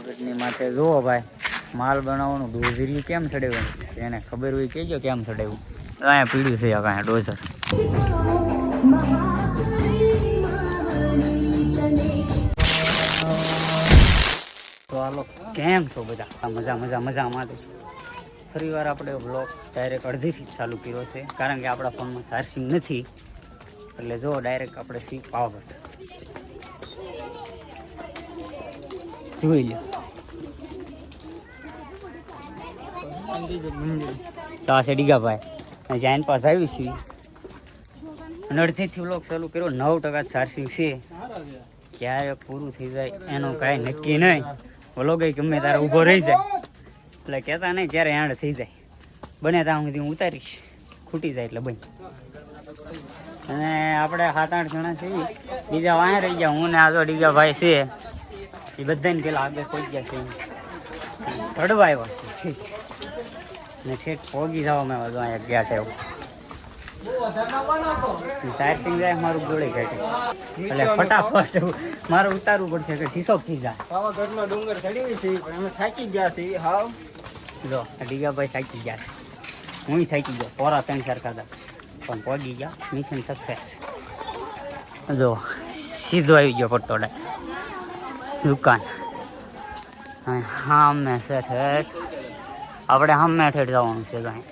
પાવાગઢની માથે જુઓ ભાઈ, માલ બનાવવાનું ડોઝરિયું કેમ ચડાવ્યું એને ખબર હોય કહેજો કેમ ચડાવ્યું અહીંયા પીડ્યું છે કાંઈ ડોઝર. હાલો કેમ છો બધા? આ મજા મજા, મજામાં ફરી વાર આપણે બ્લોગ ડાયરેક્ટ અડધીથી ચાલુ કર્યો છે, કારણ કે આપણા ફોનમાં ચાર્જિંગ નથી. એટલે જો ડાયરેક્ટ આપણે સી પાવાગઢ જોઈ લો તો આ છે ડીગાભાઈ. જાઈન પાસ આવી છે અડધીથી ચાલુ કર્યો. નવ ટકા ચાર્જિંગ છે. ક્યારે પૂરું થઈ જાય એનું કાંઈ નક્કી નહીં. વ્લોગ ગમે તારે ઊભો રહી જાય. એટલે કહેતા નહીં ક્યારે એન્ડ થઈ જાય. બને ત્યાં સુધી હું ઉતારીશ. ખૂટી જાય એટલે બની અને આપણે સાત આઠ જણા છીએ. બીજા વાંહે રહી ગયા. હું ને આ તો ડીગા ભાઈ છે. એ બધાને પેલા આગળ પહોંચી ગયા છે થડવા આવ્યા ને છેક પહોંચી જાવ મેં બધું અહીંયા ગયા છે એવું. સાયસિંગ જાય મારું ગોળે ઘટે એટલે ફટાફટ મારે ઉતારવું પડશે કે શીશો થઈ જાય. પાવાગઢનો ડુંગર ચડી છે પણ અમે થાકી ગયા છે હાવ. જો ડીગાભાઈ થાકી ગયા છે. હું થાકી ગયો પોરા ત્રણ ચાર ખાધા પણ પહોંચી ગયા. મિશન સક્સેસ જો સીધો આવી ગયો પટોડા દુકાન. હા મેં છે ઠેઠ આપણે સામે ઠેઠ જવાનું છે કાંઈ.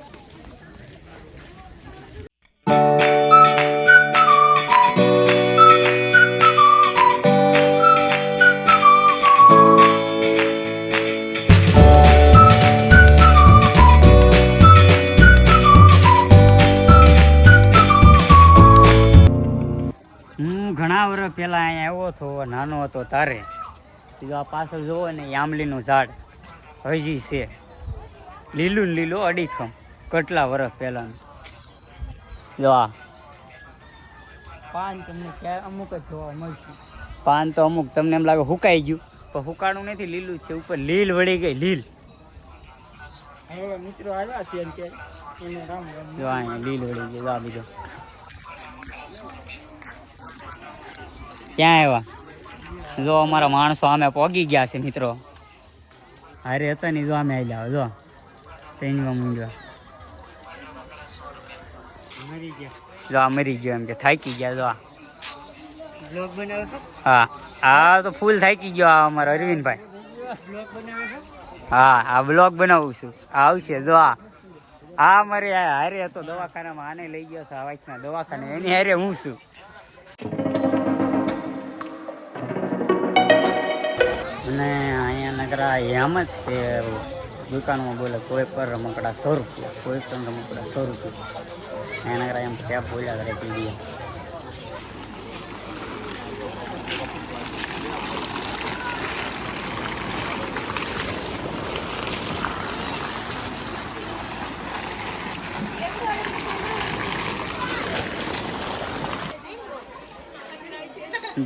ઘણા વર્ષ પહેલાં અહીંયા આવ્યો હતો, નાનો હતો તારે. આ પાછળ જોવો ને આંબલીનું ઝાડ હજી છે. લીલું લીલું અડીખમ. કેટલા વર્ષ પહેલાનું? જો આ. પાન તમને ક્યાં અમુક જ જોવા મળશે. પાન તો અમુક તમને એમ લાગે હુકાઈ ગયું. પણ હુકાણું નથી લીલું છે. ઉપર લીલ વળી ગઈ લીલ. મિત્રો આવ્યા છે જો અહીંયા લીલ વળી ગઈ આ બીજો. ક્યાં આવ્યા? જો અમારા માણસો અમે પોગી ગયા છે મિત્રો. હારે હતા ને જો અમે આવી જો. મરી ગયા. જો આ મરી ગયો એમ કે થાકી ગયા જો આ. છે હા આ તો ફૂલ થાકી ગયો આ અમારો અરવિંદભાઈ. છે હા આ બ્લોગ બનાવું છું. આવશે જો આ. આ અમારે આ હારે હતો દવાખાનામાં આને લઈ ગયો છે આ વાંચના દવાખાને. એની હારે હું છું. અને અહીંયા નકરા એમ જ તે દુકાનમાં બોલે કોઈ પર રમકડા સો રૂપિયા કોઈ પણ રમકડા સો રૂપિયા અહીંયા નકરા એમ ક્યાં બોલ્યા કરે પીડીએ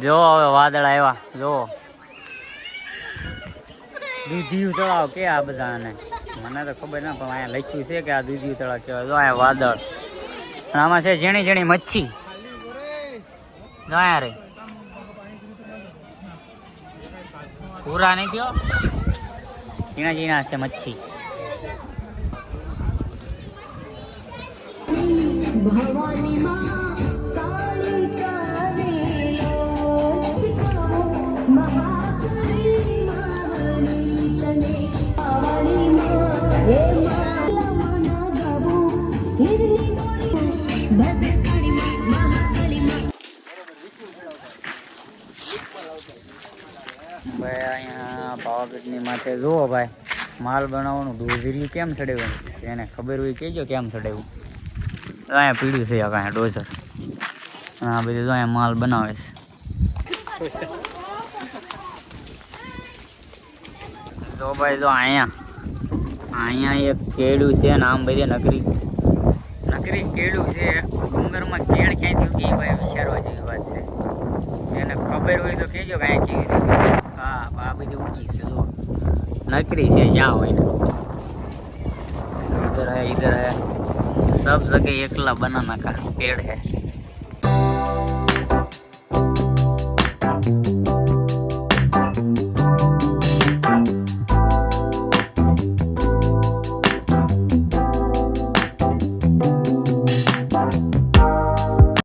જો હવે વાદળ આવ્યા જો દૂધિયું તળાવ કે આ બધાને? મને તો ખબર ના, પણ અહીંયા લખ્યું છે કે આ દૂધિયું તળાવ કહેવાય. જો અહીંયા વાદળ. આમાં છે ઝીણી ઝીણી મચ્છી. જો રે. પૂરા નહીં થયો? ઝીણા ઝીણા છે મચ્છી. ભવાની ભાઈ, અહીંયા પાવાગઢની માથે જુઓ ભાઈ, માલ બનાવવાનું ડોઝરિયું કેમ ચડાવ્યું એને ખબર હોય કહેજો કેમ ચડાવ્યું અહીંયા પીડ્યું છે કાંઈ ડોઝર. આ બધું જો અહીંયા માલ બનાવે છે. જો ભાઈ, જો અહીંયા. અહીંયા એક કેળું છે ને આમ બધી નગરી નગરી કેળું છે. ડુંગરમાં કેળ ક્યાંથી ઉગી ભાઈ વિચારવા જેવી વાત છે. એને ખબર હોય તો કહેજો કાંઈ કેવી રીતે હા આ બધી ઉગી છે જો નકરી છે જ્યાં હોય ને इधर है इधर है सब जगह एकला बनाना का पेड़ है